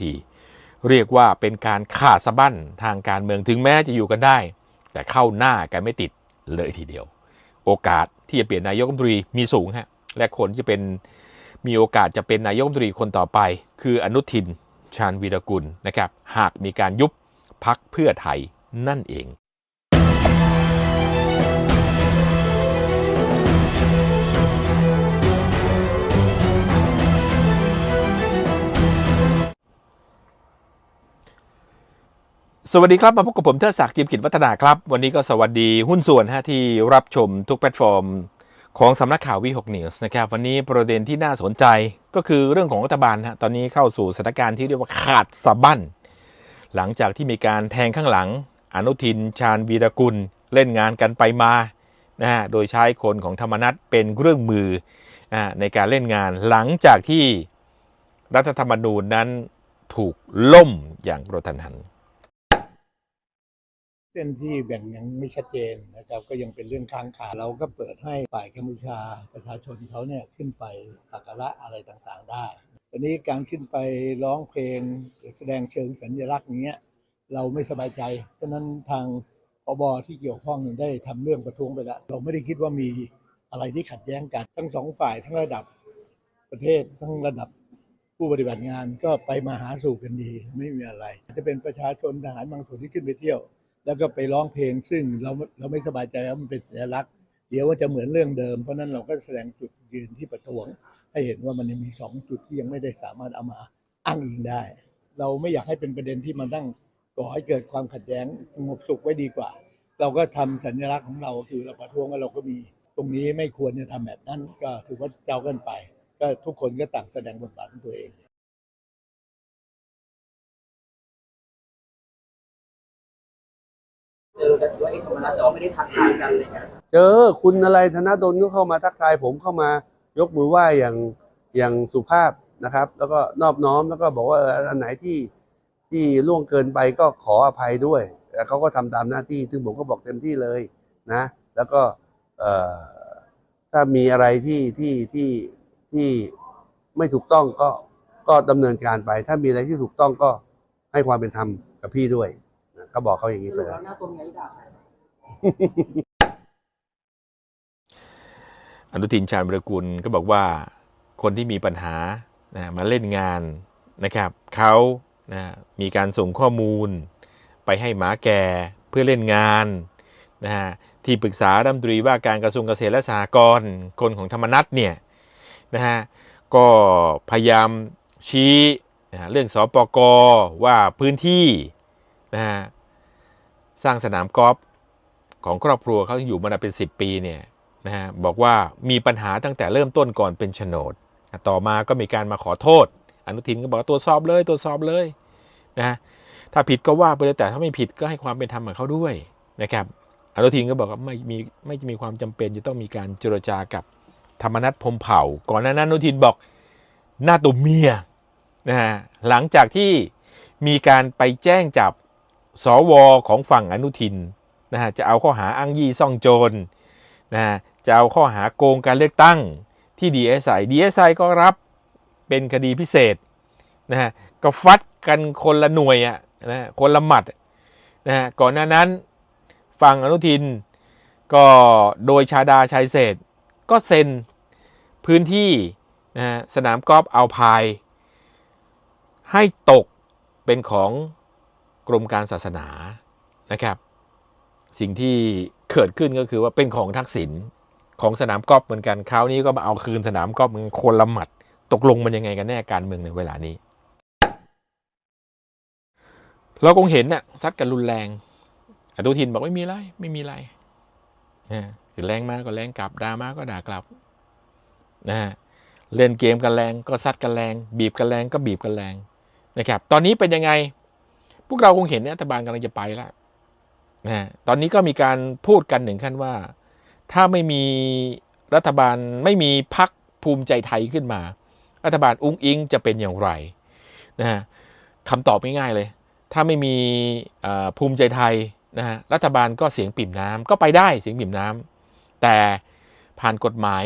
ที เรียกว่าเป็นการขาดสะบั้นทางการเมืองถึงแม้จะอยู่กันได้ แต่เข้าหน้ากันไม่ติดเลยทีเดียว โอกาสที่จะเปลี่ยนนายกรัฐมนตรีมีสูงฮะและคนที่เป็นมีโอกาสจะเป็นนายกรัฐมนตรีคนต่อไป คืออนุทินชาญวีรกุลนะครับหากมีการยุบพักเพื่อไทยนั่นเอง สวัสดีครับ มาพบกับผมเทิดศักดิ์จิมกิจวัฒนาครับ วันนี้ก็สวัสดีหุ้นส่วนฮะที่รับชมทุกแพลตฟอร์ม ของสำนักข่าววีหกนิวส์นะครับ วันนี้ประเด็นที่น่าสนใจก็คือเรื่องของรัฐบาลฮะตอนนี้เข้าสู่สถานการณ์ที่เรียกว่าขาดสะบั้น หลังจากที่มีการแทงข้างหลัง อนุทิน ชาญวีรกุล เล่นงานกันไปมานะฮะโดยใช้คนของธรรมนัตเป็นเครื่องมือในการเล่นงานหลังจากที่รัฐธรรมนูญนั้นถูกล่มอย่างกระทันหัน ส้นที่แบ่งยังไม่ชัดเจนนะครับก็ยังเป็นเรื่องค้างคาเราก็เปิดให้ฝ่ายกัมพูชาประชาชนเขาเนี่ยขึ้นไปสักการะอะไรต่างๆ ได้ตอนนี้การขึ้นไปร้องเพลงหรือแสดงเชิงสัญลักษณ์เงี้ยเราไม่สบายใจ เพราะนั้นทางอบอที่เกี่ยวข้องได้ทำเรื่องประท้วงไปแล้วเราไม่ได้คิดว่ามีอะไรที่ขัดแย้งกัน ทั้งสองฝ่ายทั้งระดับประเทศทั้งระดับผู้ปฏิบัติงานก็ไปมาหาสู่กันดี ไม่มีอะไร จะเป็นประชาชนทหารบางส่วนที่ขึ้นไปเที่ยว แล้วก็ไปร้องเพลงซึ่งเราเราไม่สบายใจว่ามันเป็นสัญลักษณ์ เดี๋ยวมันจะเหมือนเรื่องเดิม เพราะนั้นเราก็แสดงจุดยืนที่ประท้วง ให้เห็นว่ามันยังมีสองจุดที่ยังไม่ได้สามารถเอามาอ้างอิงได้ เราไม่อยากให้เป็นประเด็นที่มันตั้งก่อให้เกิดความขัดแย้งสงบสุขไว้ดีกว่า เราก็ทำสัญลักษณ์ของเราคือเราประท้วงแล้วเราก็มีตรงนี้ไม่ควรจะทำแบบนั้น ก็ถือว่าเจ้ากันไป ก็ทุกคนก็ต่างแสดงบทบาทของตัวเอง เจอกันด้วยไอ้ธรรมนัฐแต่ว่าไม่ได้ทักทายกันอะไรเลยเจอคุณอะไรธนดลก็เข้ามาทักทายผมเข้ามายกมือไหว้อย่างอย่างสุภาพนะครับ แล้วก็นอบน้อมแล้วก็บอกว่าเอออันไหนที่ที่ล่วงเกินไปก็ขออภัยด้วยแต่เขาก็ทำตามหน้าที่ ซึ่งผมก็บอกเต็มที่เลยนะ แล้วก็เอ่อถ้ามีอะไรที่ที่ที่ที่ไม่ถูกต้องก็ก็ดำเนินการไป ถ้ามีอะไรที่ถูกต้องก็ให้ความเป็นธรรมกับพี่ด้วย็บอกเขาอย่างนี้สไปแล้ว หน้าตัวเมียที่ด่าใครอนุทินชาญวิรกุลก็บอกว่าคนที่มีปัญหานะมาเล่นงานนะครับเขานะมีการส่งข้อมูล ไปให้หมาแก่เพื่อเล่นงานนะฮะที่ปรึกษารัฐมนตรีว่าการกระทรวงเกษตรและสหกรณ์คนของธรรมนัฐเนี่ยนะฮะก็พยายามชี้นะเรื่องสปกว่าพื้นที่นะฮะ สร้างสนามกอล์ฟของครอบครัวเขาอยู่มานานเป็น 10 ปีเนี่ยนะฮะบอกว่ามีปัญหาตั้งแต่เริ่มต้นก่อนเป็นโฉนด ต่อมาก็มีการมาขอโทษ อนุทินก็บอกตรวจสอบเลยตรวจสอบเลยนะฮะถ้าผิดก็ว่าไปเลยแต่ถ้าไม่ผิดก็ให้ความเป็นธรรมกับเขาด้วยนะครับอนุทินก็บอกว่าไม่มีไม่มีความจำเป็นจะต้องมีการเจรจากับธรรมนัฐพมเผ่า ก่อนหน้านั้นอนุทินบอกหน้าตัวเมียนะฮะหลังจากที่มีการไปแจ้งจับ สวของฝั่งอนุทินนะฮะจะเอาข้อหาอ้างยี่ซ่องโจรนะฮะจะเอาข้อหาโกงการเลือกตั้งที่ DSI DSI ก็รับเป็นคดีพิเศษนะฮะก็ฟัดกันคนละหน่วยอะนะฮะคนละหมัดนะฮะก่อนหน้านั้นฝั่งอนุทินก็โดยชาดาชัยเศษก็เซ็นพื้นที่นะฮะสนามกอล์ฟเอาพาย ให้ตกเป็นของ กรมการศาสนานะครับ สิ่งที่เกิดขึ้นก็คือว่าเป็นของทักษิณของสนามกอล์ฟเหมือนกันคราวนี้ก็มาเอาคืนสนามกอล์ฟมันคนละหมัด ตกลงมันยังไงกันแน่การเมืองในเวลานี้ เราคงเห็นน่ะซัดกันรุนแรงอนุทินบอกไม่มีไรไม่มีไรนะคือแรงมาก็แรงกลับด่ามาก็ด่ากลับนะฮะเล่นเกมกันแรงก็ซัดกันแรง บีบกันแรงก็บีบกันแรงนะครับ ตอนนี้เป็นยังไง พวกเราคงเห็นรัฐบาลกำลังจะไปแล้วนะตอนนี้ก็มีการพูดกันถึงขั้นว่า ถ้าไม่มีรัฐบาลไม่มีพักภูมิใจไทยขึ้นมา รัฐบาลอุ้งอิงจะเป็นอย่างไรนะฮะคำตอบง่ายๆเลย ถ้าไม่มีภูมิใจไทยนะฮะรัฐบาลก็เสียงปิ่มน้ำก็ไปได้เสียงปิ่มน้ำแต่ผ่านกฎหมาย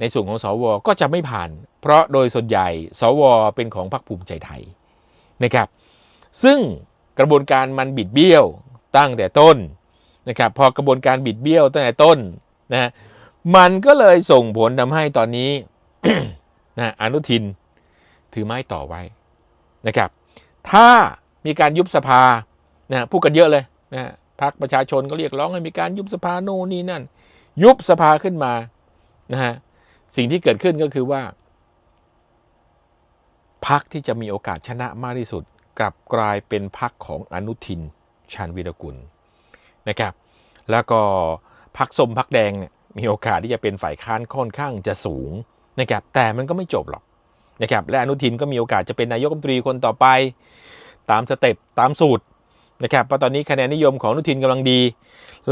ในส่วนของสวก็จะไม่ผ่าน เพราะโดยส่วนใหญ่ สวเป็นของพรรคภูมิใจไทยนะครับ ซึ่งกระบวนการมันบิดเบี้ยวตั้งแต่ต้นนะครับพอกระบวนการบิดเบี้ยวตั้งแต่ต้นนะฮะมันก็เลยส่งผลทำให้ตอนนี้นะอนุทินถือไม้ต่อไว้นะครับ ถ้ามีการยุบสภานะพูดกันเยอะเลยนะพรรคประชาชนก็เรียกร้องให้มีการยุบสภาโน่นนี่นั่น ยุบสภาขึ้นมานะฮะสิ่งที่เกิดขึ้นก็คือว่าพรรคที่จะมีโอกาสชนะมากที่สุด กลับกลายเป็นพรรคของอนุทินชาญวีรกุลนะครับ แล้วก็พรรคส้มพรรคแดงมีโอกาสที่จะเป็นฝ่ายค้านค่อนข้างจะสูงนะครับแต่มันก็ไม่จบหรอกนะครับและอนุทินก็มีโอกาสจะเป็นนายกรัฐมนตรีคนต่อไป ตามสเต็ปตามสูตรนะครับเพราะตอนนี้คะแนนนิยมของอนุทินกำลังดี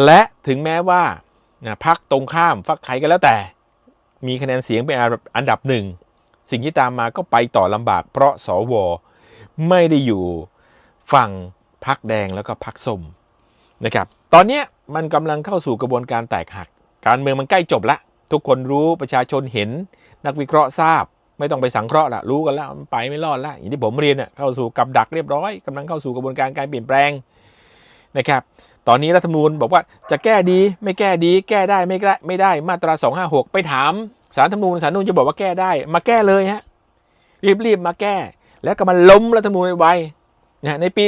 และถึงแม้ว่าพรรคตรงข้ามพรรคไทยก็แล้วแต่ มีคะแนนเสียงเป็นอันดับหนึ่งสิ่งที่ตามมาก็ไปต่อลำบากเพราะสว ไม่ได้อยู่ฝั่งพรรคแดงแล้วก็พรรคส้มนะครับ ตอนนี้มันกำลังเข้าสู่กระบวนการแตกหัก การเมืองมันใกล้จบละ ทุกคนรู้ประชาชนเห็น นักวิเคราะห์ทราบ ไม่ต้องไปสังเคราะห์ละรู้กันแล้วมันไปไม่รอดละอย่างที่ผมเรียนเน่ยเข้าสู่กับดักเรียบร้อยกำลังเข้าสู่กระบวนการการเปลี่ยนแปลงนะครับ ตอนนี้รัฐธรรมนูญบอกว่าจะแก้ดีไม่แก้ดี แก้ได้ไม่ได้ไม่ได้มาตรา 256 ไปถามสารธรรมนูญสารนูญจะบอกว่าแก้ได้ มาแก้เลยฮะรีบๆมาแก้ แล้วก็มาล้มรัฐธรรมนูญไวๆนะในปี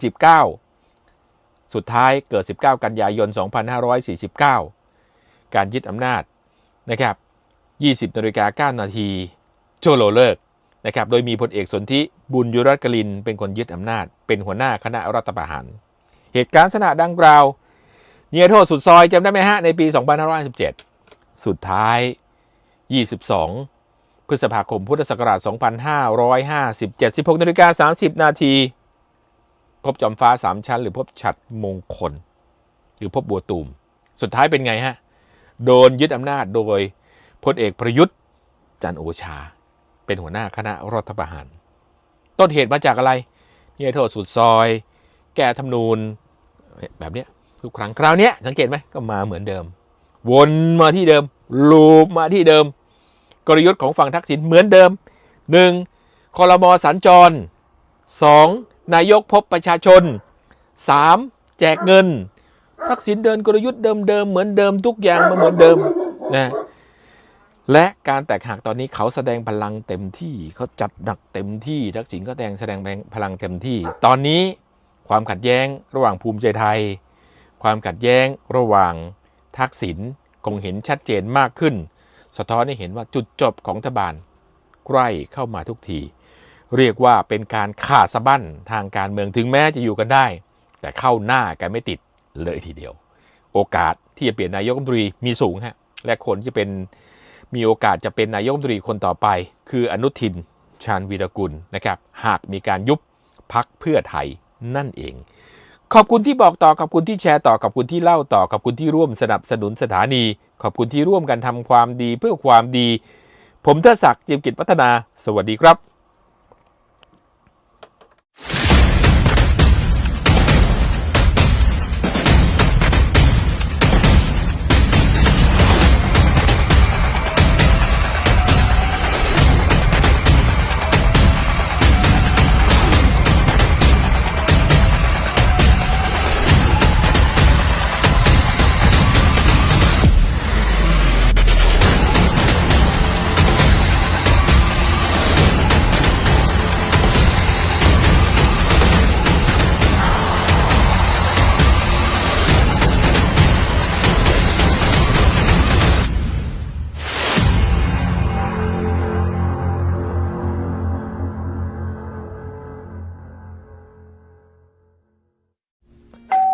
2549 สุดท้ายเกิด 19 กันยายน 2549 การยึดอำนาจนะครับ 20นาฬิกา9นาทีโจโลเลิกนะครับ โดยมีพลเอกสนธิบุญยุรัตกลิน เป็นคนยึดอำนาจ เป็นหัวหน้าคณะรัฐประหาร เหตุการณ์สนะดังกล่าวเนียโทษสุดซอยจำได้ไหมฮะ ในปี 2517สุดท้าย 22 พฤษภาคมพุทธศักราช 2557 16นาฬิกา30 นาทีพบจอมฟ้าสามชั้น หรือพบฉัดมงคล หรือพบบัวตูม สุดท้ายเป็นไงฮะ โดนยึดอำนาจโดยพลเอกประยุทธ์ จันโอชา เป็นหัวหน้าคณะรัฐประหาร ต้นเหตุมาจากอะไรเนี่ยโทษสุดซอย แก้ธรรมนูญแบบเนี้ยทุกครั้งคราวเนี้ยสังเกตไหมก็มาเหมือนเดิม วนมาที่เดิม ลูปมาที่เดิม กลยุทธ์ของฝั่งทักษิณเหมือนเดิม 1. คอรมอสัญจร 2. นายกพบประชาชน 3. แจกเงิน ทักษิณเดินกลยุทธ์เดิมๆเหมือนเดิมทุกอย่างมาเหมือนเดิมนะและการแตกหักตอนนี้เขาแสดงพลังเต็มที่เขาจัดหนักเต็มที่ทักษิณก็แสดงแสดงพลังเต็มที่ ตอนนี้ความขัดแย้งระหว่างภูมิใจไทย ความขัดแย้งระหว่างทักษิณคงเห็นชัดเจนมากขึ้น สะท้อนให้เห็นว่าจุดจบของรัฐบาลใกล้เข้ามาทุกที เรียกว่าเป็นการขาดสะบั้นทางการเมืองถึงแม้จะอยู่กันได้ แต่เข้าหน้ากันไม่ติดเลยทีเดียว โอกาสที่จะเปลี่ยนนายกรัฐมนตรีมีสูงฮะและคนที่จะเป็นมีโอกาสจะเป็นนายกรัฐมนตรีคนต่อไป คืออนุทินชาญวีรกุลนะครับหากมีการยุบพักเพื่อไทยนั่นเอง ขอบคุณที่บอกต่อขอบคุณที่แชร์ต่อขอบคุณที่เล่าต่อขอบคุณที่ร่วมสนับสนุนสถานี ขอบคุณที่ร่วมกันทำความดีเพื่อความดี ผมเทศศักดิ์จิมกิจพัฒนา สวัสดีครับ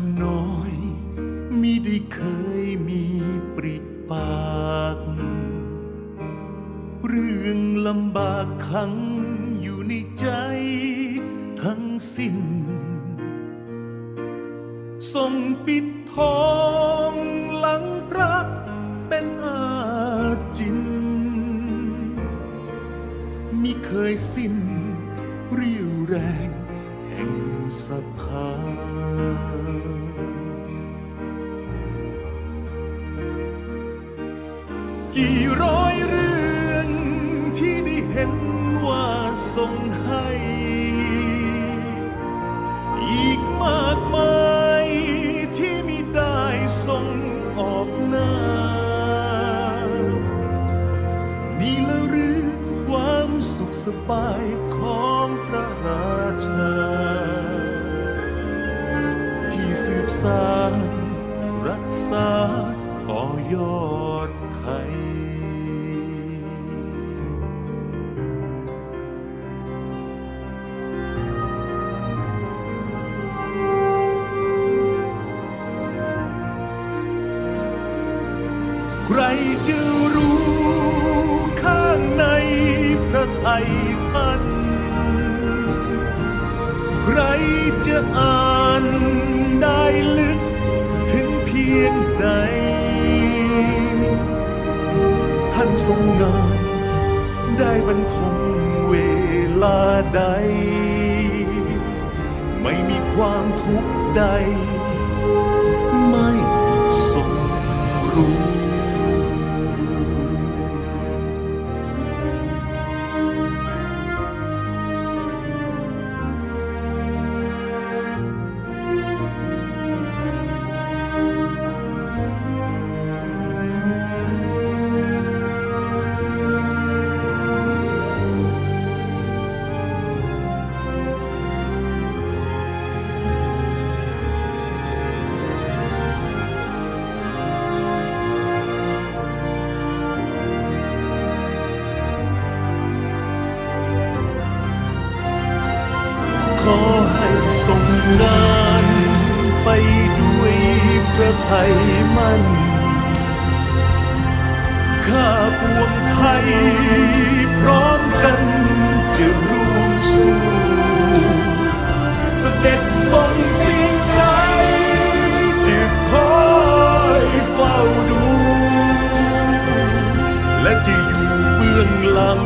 ำน้อยมิได้เคยมีปริปาก เรื่องลำบากขังอยู่ในใจทั้งสิ้นส่งปิดทองหลังพระเป็นอาจินมิเคยสิ้นเรี่ยวแรง กี่ร้อยเรื่องที่ได้เห็นว่าส่งให้ อีกมากมายที่มิได้ส่งออกหน้า นี่ละหรือความสุขสบายของพระราชา ที่สืบสานรักษา ต่อยอดไทยใครจะรู้ข้างในพระไทยท่าน ใครจะอ่านได้ลึกถึงเพียงใดานทรงงาน ได้บรรทมเวลาใด ไม่มีความทุกข์ใด ไม่ทรงรู้ ขอให้ส่งงานไปด้วยพระไทยมั่น ข้าปวงไทยพร้อมกันจะร่วมสู้เสด็จทรงสิ่งใดจะคอยเฝ้าดู และจะอยู่เบื้องหลัง